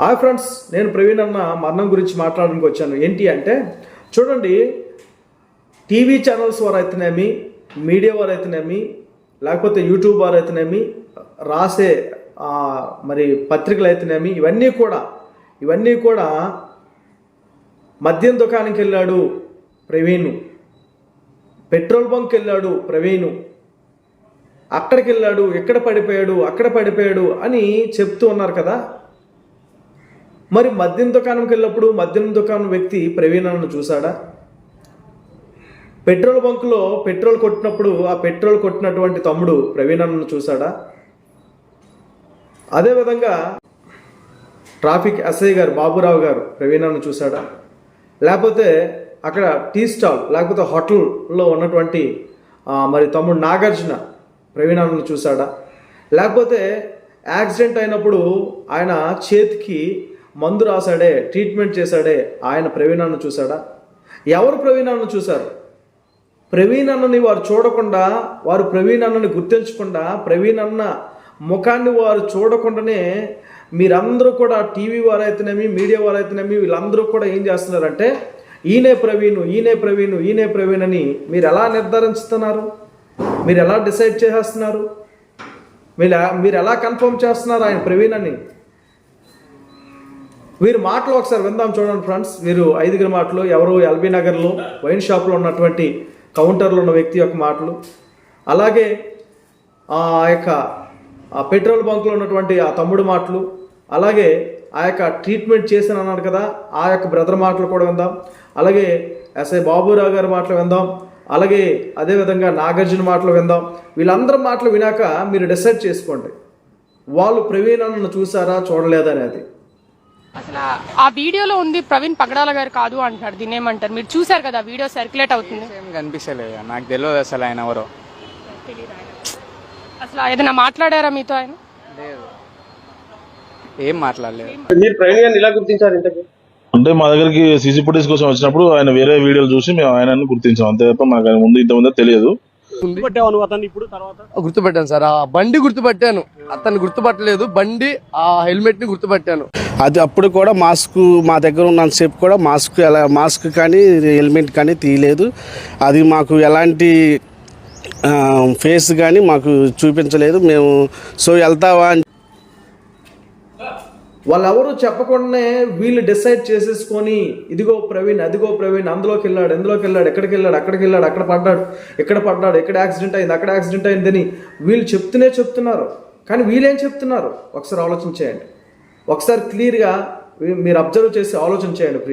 Hi friends నేను ప్రవీణ్ అన్న మరణం గురించి మాట్లాడడానికి వచ్చాను. ఏంటి అంటే చూడండి టీవీ ఛానల్స్ వారు అయితేనేమి మీడియా వారు అయితేనేమి లేకపోతే యూట్యూబ్ వారు అయితేనేమి రాసే మరి పత్రికలు అయితేనేమి ఇవన్నీ కూడా ఇవన్నీ కూడా మద్యం దుకాణానికి వెళ్ళాడు ప్రవీణ్. పెట్రోల్ బంక్ వెళ్ళాడు ప్రవీణ్. అక్కడికి వెళ్ళాడు ఎక్కడ పడిపోయాడు అక్కడ పడిపోయాడు అని చెప్తూ ఉన్నారు కదా. మరి మద్యం దుకాణంకి వెళ్ళినప్పుడు మద్యం దుకాణం వ్యక్తి ప్రవీణ్ చూశాడా? పెట్రోల్ బంకులో పెట్రోల్ కొట్టినప్పుడు ఆ పెట్రోల్ కొట్టినటువంటి తమ్ముడు ప్రవీణ్ చూశాడా? అదేవిధంగా ట్రాఫిక్ ఎస్ఐ గారు బాబురావు గారు ప్రవీణ్ చూశాడా? లేకపోతే అక్కడ టీ స్టాల్ లేకపోతే హోటల్లో ఉన్నటువంటి మరి తమ్ముడు నాగార్జున ప్రవీణ్ చూశాడా? లేకపోతే యాక్సిడెంట్ అయినప్పుడు ఆయన చేతికి మందు రాశాడే ట్రీట్మెంట్ చేశాడే ఆయన ప్రవీణాన్ని చూశాడా? ఎవరు ప్రవీణ్ అన్న చూశారు? ప్రవీణ్ అన్నని వారు చూడకుండా వారు ప్రవీణ్ అన్నని గుర్తించకుండా ప్రవీణ్ అన్న ముఖాన్ని వారు చూడకుండానే మీరందరూ కూడా టీవీ వారైతేనేమి మీడియా వారైతేనేమి వీళ్ళందరూ కూడా ఏం చేస్తున్నారంటే ఈయనే ప్రవీణ్ ఈయనే ప్రవీణ్ ఈయనే ప్రవీణ్ అని మీరు ఎలా నిర్ధారించుతున్నారు? మీరు ఎలా డిసైడ్ చేసేస్తున్నారు? మీరు మీరు ఎలా కన్ఫర్మ్ చేస్తున్నారు ఆయన ప్రవీణ్ అని? వీరి మాటలు ఒకసారి విందాం చూడండి ఫ్రెండ్స్. వీరు ఐదుగురు మాటలు ఎవరు ఎల్బీ నగర్లో వైన్ షాప్లో ఉన్నటువంటి కౌంటర్లో ఉన్న వ్యక్తి యొక్క మాటలు. అలాగే ఆ యొక్క ఆ పెట్రోల్ బంక్లో ఉన్నటువంటి ఆ తమ్ముడు మాటలు. అలాగే ఆ యొక్క ట్రీట్మెంట్ చేసిన అన్నాడు కదా ఆ యొక్క బ్రదర్ మాటలు కూడా విందాం. అలాగే ఎస్ఐ బాబురావు గారి మాటలు విందాం. అలాగే అదేవిధంగా నాగార్జున మాటలు విందాం. వీళ్ళందరి మాటలు వినాక మీరు డిసైడ్ చేసుకోండి. వాళ్ళు ప్రవీణ్ అన్నను చూసారా చూడలేదనేది అసలు ఆ- వీడియోలో ఉంది ప్రవీణ్ పగడాల గారు కాదు అంటున్నారు దీన్ని ఏమంటారు మీరు చూసారు కదా వీడియో సర్క్యులేట్ అవుతుంది. ఏం కనిపిస్తలేదు నాకు తెలియదు అసలు ఆయన ఎవరో. అసలు ఏదైనా మాట్లాడారా మీతో ఆయన? లేదు. ఏం మాట్లాడలేదు. మీరు ప్రవీణ్ గారిని ఇలా గుర్తించారు ఇంతకు? అంటే మా దగ్గరికి సీసీ ఫుటేజ్ కోసం వచ్చినప్పుడు ఆయన వేరే వీడియోలు చూసి మేము ఆయనను గుర్తించాం. అంతే తప్ప మాకు ఆయన ముందు ఇంత ముందే తెలియదు. అతన్ని ఇప్పుడు తర్వాత? గుర్తుపట్టాను సార్. ఆ బండి గుర్తుపట్టాను. అతన్ని గుర్తుపట్టలేదు. బండి ఆ హెల్మెట్ని గుర్తుపట్టాను. అది అప్పుడు కూడా మాస్క్ మా దగ్గర ఉన్నంతసేపు కూడా మాస్క్ ఎలా మాస్క్ కానీ హెల్మెట్ కానీ తీయలేదు. అది మాకు ఎలాంటి ఫేస్ కానీ మాకు చూపించలేదు. మేము సో వెళ్తావా? అని వాళ్ళెవరు చెప్పకుండానే వీళ్ళు డిసైడ్ చేసేసుకొని ఇదిగో ప్రవీణ్ అదిగో ప్రవీణ్ అందులోకి వెళ్ళాడు ఎందులోకి వెళ్ళాడు ఎక్కడికి వెళ్ళాడు అక్కడికి వెళ్ళాడు అక్కడ పడ్డాడు ఇక్కడ పడ్డాడు ఎక్కడ యాక్సిడెంట్ అయింది అక్కడ యాక్సిడెంట్ అయిందని వీళ్ళు చెప్తూనే చెప్తున్నారు. కానీ వీళ్ళేం చెప్తున్నారు? ఒకసారి ఆలోచన చేయండి. ఒకసారి క్లియర్గా మీరు అబ్జర్వ్ చేసి ఆలోచన చేయండి.